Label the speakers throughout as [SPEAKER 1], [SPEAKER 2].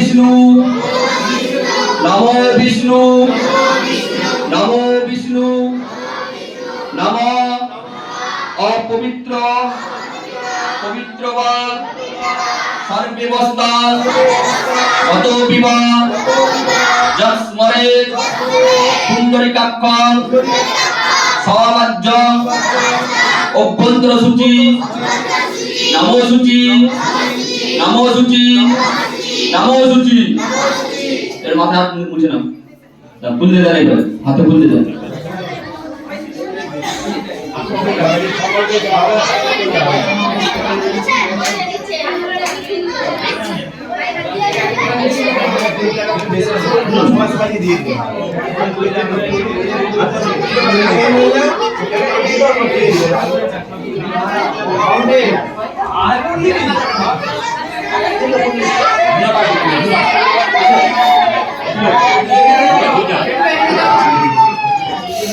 [SPEAKER 1] বিষ্ণু। নম বিষ্ণু। নম বিষ্ণু। নম। অপবিত্র। পবিত্র বা সর্বেবস্থা অত বিবাহ যস্মরে সুন্দরিকাক্ষর সমাজ্য। অভ্যন্তর সূচি নমো সূচি নমো সূচি নমো সূচি এর হাত মুছে নাও। না, ফুললে দেন এবার। হাতে ফুললে দেন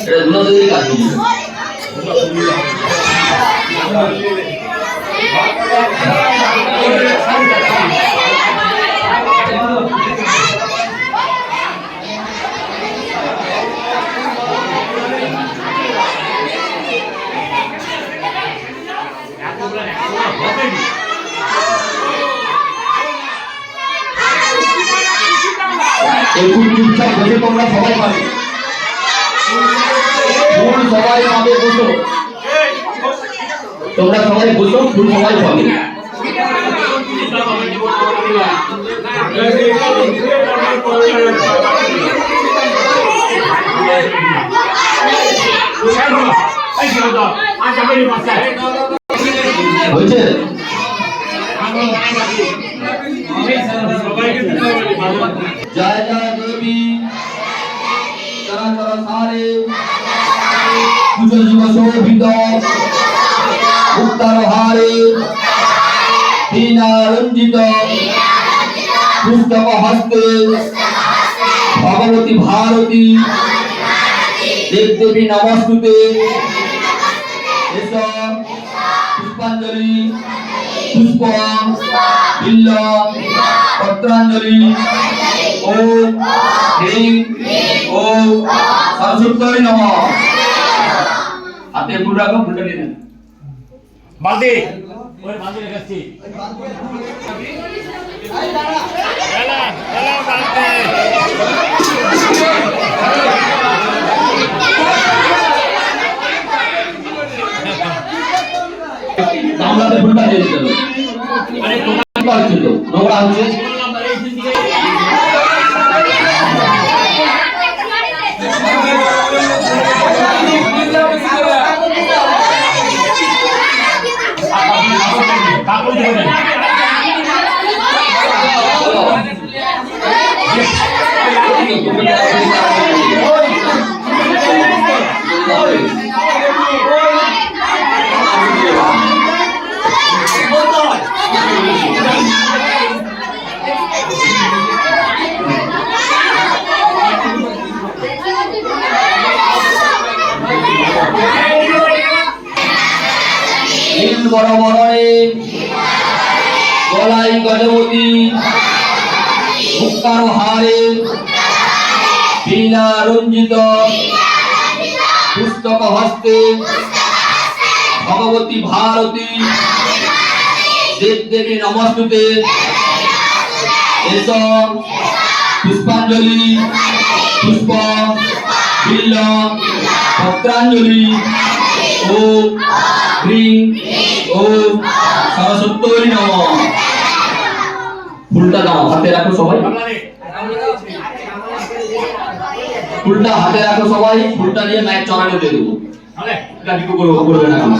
[SPEAKER 1] এটা দুটো দিকে কাজ একটু চুপচাপ বসে তোমরা সবাই পাবে। ফুল সবাই পাবে বসো। তোমরা সবাই বসো ফুল সবাই পাবে। হয়েছে? জয় জয়। পুজো যুগ শোভিত উত্তর হারে দীনা রঞ্জিত পুস্তক হস্তে ভগবতী ভারতী দেবদেবী নমস্তুতে এসব পুষ্পাঞ্জলি পুষ্প বিল্ল পত্রাঞ্জলি ও হ্রিং ও সরস্বতী নম হাতে ফুল রাখো ফুলটা নিয়ে নেন।
[SPEAKER 2] বালতি ওই বালতি রেখেছি
[SPEAKER 1] গামলাতে ফুলটা দিয়ে দিতে হবে।
[SPEAKER 2] আরে
[SPEAKER 1] নোংরা হচ্ছে। বড় বড়ে গলাই গজবতী মুক্তার হারে বীণা রঞ্জিত, পুস্তক হস্তে, ভগবতী ভারতী দেব দেবী নমস্তুতে এসব পুষ্পাঞ্জলি, পুষ্প, বিল্ল, পত্রাঞ্জলি। ও হ্রিং ও সরস্বতী নম। ফুলটা দাও, হাতে রাখো সবাই। ফুলটা হাতে রাখো সবাই, ফুলটা নিয়ে মায়ের চড়ানো দিয়ে দেবো। এটা করবে না কেন?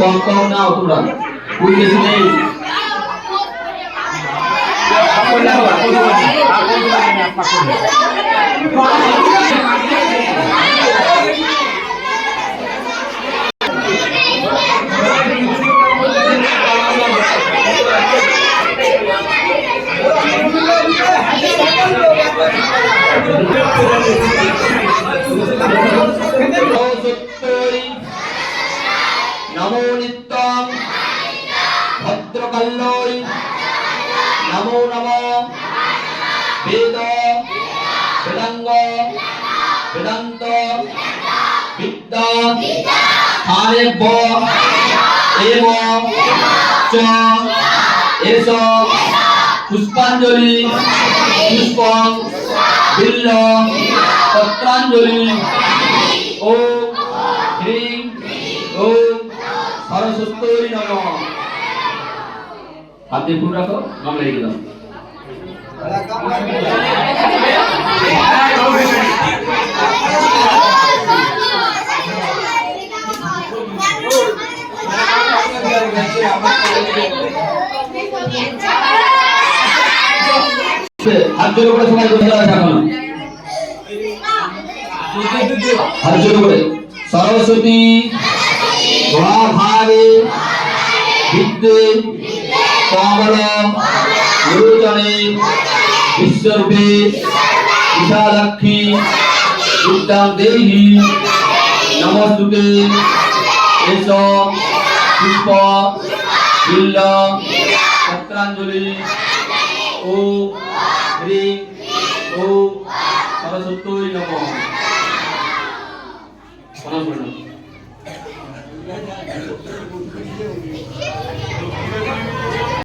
[SPEAKER 1] কম কম নাও তোমরা Thank you. বিদ্যা স্থানেভ্য এব চ এস পুষ্পাঞ্জলি পুষ্পং বিল্ল পত্রাঞ্জলি ওম হ্রিং ওম সরস্বতী নম হাতে ফুল রাখো গামলা রেখে দাও হাত জোর করে সবাই বসে আছে এখন। হাত জোর করে। সরস্বতী ভাবে বিদ্যে কমল লোচনে বিশ্বরূপে, বিশালাক্ষী বিদ্যাং দেহি নমস্তুতে এস পুষ্প বিল্ল পত্রাঞ্জলি ও হ্রিং ও সরস্বতী নম প্রণাম প্রণাম